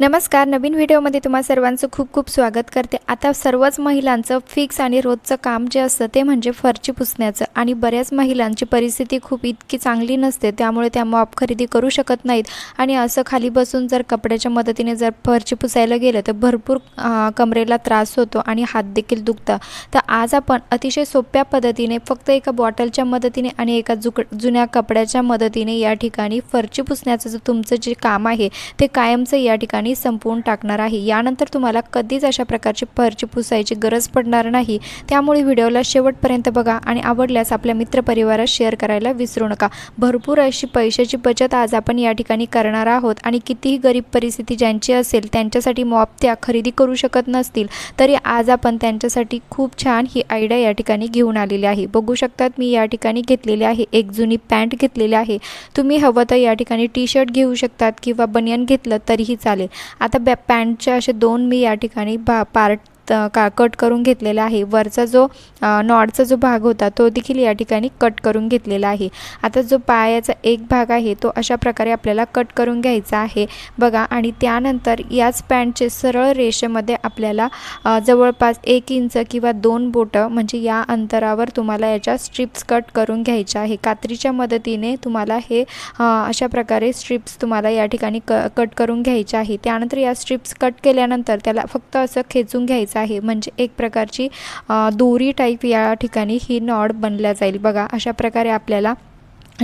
नमस्कार नवीन व्हिडिओमध्ये तुम्हा सर्वांचं खूप खूप स्वागत करते. आता सर्वच महिलांचं फिक्स आणि रोजचं काम जे असतं ते म्हणजे फरची पुसण्याचं. आणि बऱ्याच महिलांची परिस्थिती खूप इतकी चांगली नसते त्यामुळे त्या मॉप खरेदी करू शकत नाहीत. आणि असं खाली बसून जर कपड्याच्या मदतीने जर फरची पुसायला गेलं तर भरपूर कमरेला त्रास होतो आणि हात देखील दुखतं तर आज आपण अतिशय सोप्या पद्धतीने फक्त एका बॉटलच्या मदतीने आणि एका जुक जुन्या कपड्याच्या मदतीने या ठिकाणी फरची पुसण्याचं जे तुमचं जे काम आहे ते कायमचं या ठिकाणी संपवून टाकणार आहे. यानंतर तुम्हाला कधीच अशा प्रकारची फरची पुसायची गरज पडणार नाही. त्यामुळे व्हिडिओला शेवटपर्यंत बघा आणि आवडल्यास आपल्या मित्रपरिवारात शेअर करायला विसरू नका. भरपूर अशी पैशाची बचत आज आपण या ठिकाणी करणार आहोत आणि कितीही गरीब परिस्थिती ज्यांची असेल त्यांच्यासाठी मॉप त्या खरेदी करू शकत नसतील तरी आज आपण त्यांच्यासाठी खूप छान ही आयडिया या ठिकाणी घेऊन आलेली आहे. बघू शकतात मी या ठिकाणी घेतलेली आहे एक जुनी पॅन्ट घेतलेली आहे. तुम्ही हवं तर या ठिकाणी टी शर्ट घेऊ शकतात किंवा बनियन घेतलं तरीही चालेल. आता बॅ पॅन्टचे असे दोन मी या ठिकाणी भा पार्ट का कट करून घेतलेला आहे. वरचा जो नॉडचा जो भाग होता तो देखील या ठिकाणी कट करून घेतलेला आहे. आता जो पायाचा एक भाग आहे तो अशा प्रकारे आपल्याला कट करून घ्यायचा आहे. बघा आणि त्यानंतर याच पॅन्टचे सरळ रेषेमध्ये आपल्याला जवळपास एक इंच किंवा दोन बोटं म्हणजे या अंतरावर तुम्हाला याच्या स्ट्रिप्स कट करून घ्यायच्या आहे. कात्रीच्या मदतीने तुम्हाला हे अशा प्रकारे स्ट्रिप्स तुम्हाला या ठिकाणी क कट करून घ्यायचे आहे. त्यानंतर या स्ट्रिप्स कट केल्यानंतर त्याला फक्त असं खेचून घ्यायचं आहे. म्हणजे एक प्रकारची दोरी टाईप या ठिकाणी ही नॉड बनल्या जाईल. बघा अशा प्रकारे आपल्याला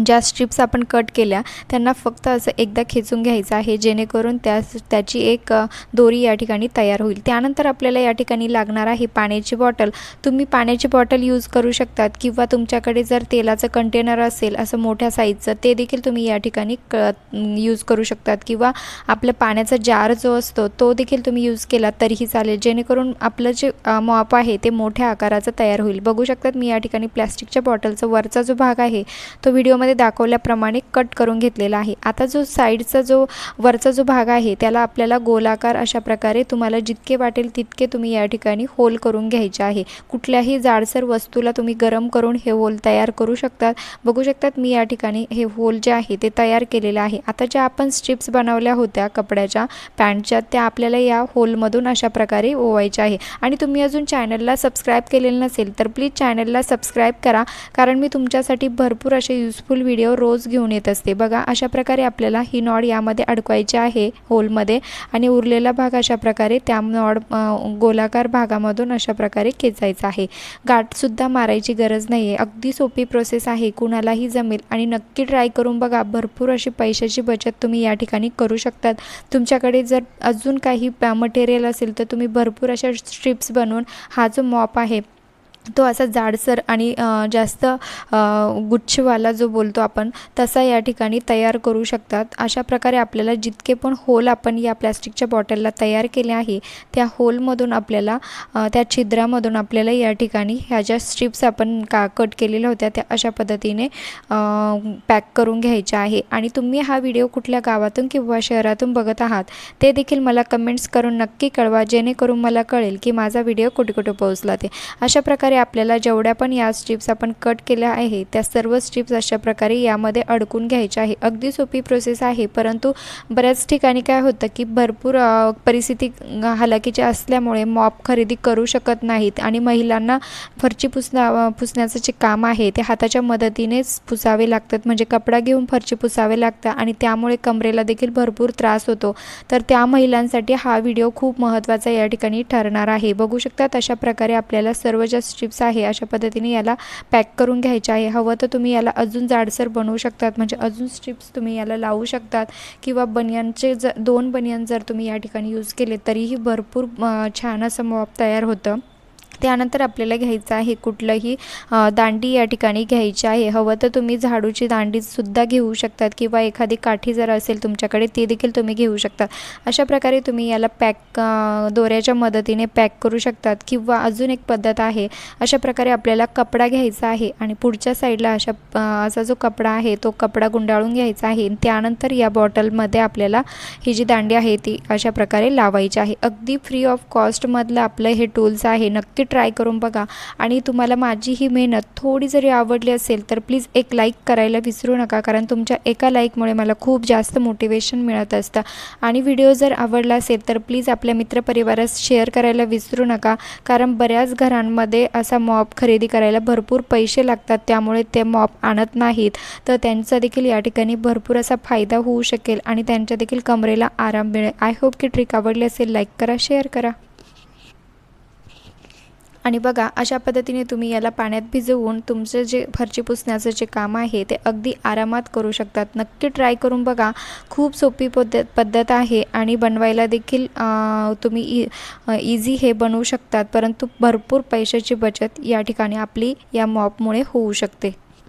ज्या स्ट्रिप्स आपण कट केल्या त्यांना फक्त असं एकदा खेचून घ्यायचं आहे जेणेकरून त्या त्याची एक दोरी या ठिकाणी तयार होईल. त्यानंतर आपल्याला या ठिकाणी लागणार आहे पाण्याची बॉटल तुम्ही पाण्याची बॉटल यूज करू शकतात किंवा तुमच्याकडे जर तेलाचं कंटेनर असेल असं मोठ्या साईजचं ते देखील तुम्ही या ठिकाणी क यूज करू शकतात. किंवा आपलं पाण्याचा जार जो असतो तो देखील तुम्ही यूज केला तरीही चालेल. जेणेकरून आपलं जे मॉप आहे ते मोठ्या आकाराचं तयार होईल. बघू शकतात मी या ठिकाणी प्लॅस्टिकच्या बॉटलचा वरचा जो भाग आहे तो व्हिडिओमध्ये दाखवल्याप्रमाणे कट करून घेतलेला आहे. आता जो साईडचा जो वरचा जो भाग आहे त्याला आपल्याला गोलाकार अशा प्रकारे तुम्हाला जितके वाटेल तितके तुम्ही या ठिकाणी होल करून घ्यायचे आहे. कुठल्याही जाडसर वस्तूला तुम्ही गरम करून हे होल तयार करू शकतात बघू शकतात मी या ठिकाणी हे होल जे आहे ते तयार केलेलं आहे. आता ज्या आपण स्ट्रिप्स बनवल्या होत्या कपड्याच्या पॅन्टच्या त्या आपल्याला या होलमधून अशा प्रकारे ओवायच्या आहे. आणि तुम्ही अजून चॅनलला सबस्क्राईब केलेलं नसेल तर प्लीज चॅनलला सबस्क्राईब करा. कारण मी तुमच्यासाठी भरपूर असे युजफुल फुल व्हिडिओ रोज घेऊन येत असते. बघा अशा प्रकारे आपल्याला ही नॉड यामध्ये अडकवायची आहे होलमध्ये आणि उरलेला भाग अशा प्रकारे त्या नॉड गोलाकार भागामधून अशा प्रकारे खेचायचा आहे. गाठसुद्धा मारायची गरज नाही आहे अगदी सोपी प्रोसेस आहे. कुणालाही जमेल आणि नक्की ट्राय करून बघा भरपूर अशी पैशाची बचत तुम्ही या ठिकाणी करू शकतात. तुमच्याकडे जर अजून काही मटेरियल असेल तर तुम्ही भरपूर अशा स्ट्रिप्स बनवून हा जो मॉप आहे तो असा जाडसर आणि जास्त गुच्छवाला जो बोलतो आपण तसा या ठिकाणी तयार करू शकतात. अशा प्रकारे आपल्याला जितके पण होल आपण या प्लॅस्टिकच्या बॉटलला तयार केले आहे त्या होलमधून आपल्याला त्या छिद्रामधून आपल्याला या ठिकाणी ह्या ज्या स्ट्रिप्स आपण का कट केलेल्या होत्या त्या अशा पद्धतीने पॅक करून घ्यायच्या आहे. आणि तुम्ही हा व्हिडिओ कुठल्या गावातून किंवा शहरातून बघत आहात ते देखील मला कमेंट्स करून नक्की कळवा जेणेकरून मला कळेल की माझा व्हिडिओ कुठे कुठे पोहोचला ते. अशा प्रकारे आपल्याला जेवढ्या पण या स्ट्रिप्स आपण कट केल्या आहे त्या सर्व स्ट्रिप्स अशा प्रकारे यामध्ये अडकून घ्यायच्या आहे. अगदी सोपी प्रोसेस आहे परंतु बऱ्याच ठिकाणी काय होतं की भरपूर परिस्थिती अ, हालाकीची असल्यामुळे मॉप खरेदी करू शकत नाहीत आणि महिलांना फरची पुसण्या पुसण्याचं जे काम आहे ते हाताच्या मदतीनेच पुसावे लागतात. म्हणजे कपडा घेऊन फरची पुसावे लागतात आणि त्यामुळे कमरेला देखील भरपूर त्रास होतो. तर त्या महिलांसाठी हा व्हिडिओ खूप महत्त्वाचा या ठिकाणी ठरणार आहे. बघू शकतात अशा प्रकारे आपल्याला सर्व ज्या स्ट्रिप्स आहे अशा पद्धतीने याला पॅक करून घ्यायचे आहे. हवं तर तुम्ही याला अजून जाडसर बनवू शकतात. म्हणजे अजून स्ट्रिप्स तुम्ही याला लावू शकतात. किंवा बनियनचे ज दोन बनियन जर तुम्ही या ठिकाणी यूज केले तरीही भरपूर छान असं मॉप तयार होतं. त्यानंतर आपल्याला घ्यायचं आहे कुठलंही दांडी या ठिकाणी घ्यायची आहे. हवं तर तुम्ही झाडूची दांडीसुद्धा घेऊ शकतात किंवा एखादी काठी जर असेल तुमच्याकडे ती देखील तुम्ही घेऊ शकता अशा प्रकारे तुम्ही याला पॅक दोऱ्याच्या मदतीने पॅक करू शकतात किंवा अजून एक पद्धत आहे अशा प्रकारे आपल्याला कपडा घ्यायचा आहे आणि पुढच्या साईडला अशा असा जो कपडा आहे तो कपडा गुंडाळून घ्यायचा आहे. त्यानंतर या बॉटलमध्ये आपल्याला ही जी दांडी आहे ती अशा प्रकारे लावायची आहे. अगदी फ्री ऑफ कॉस्टमधलं आपलं हे टूल्स आहे. नक्की ट्राय करून बघा. आणि तुम्हाला माझी ही मेहनत थोडी जरी आवडली असेल तर प्लीज एक लाईक करायला विसरू नका कारण तुमच्या एका लाईकमुळे मला खूप जास्त मोटिवेशन मिळत असतं. आणि व्हिडिओ जर आवडला असेल तर प्लीज आपल्या मित्रपरिवारास शेअर करायला विसरू नका कारण बऱ्याच घरांमध्ये असा मॉप खरेदी करायला भरपूर पैसे लागतात त्यामुळे ते मॉप आणत नाहीत. तर त्यांचा देखील या ठिकाणी भरपूर असा फायदा होऊ शकेल आणि त्यांच्या देखील कमरेला आराम मिळेल. आय होप की ट्रिक आवडली असेल लाईक करा शेअर करा. आणि बघा अशा पद्धतीने तुम्ही याला पाण्यात भिजवून तुमचं जे फरची पुसण्याचं जे काम आहे ते अगदी आरामात करू शकतात. नक्की ट्राय करून बघा. खूप सोपी पद्धत पद्धत आहे आणि बनवायला देखील तुम्ही इ इझी हे बनवू शकतात. परंतु भरपूर पैशाची बचत या ठिकाणी आपली या मॉपमुळे होऊ शकते.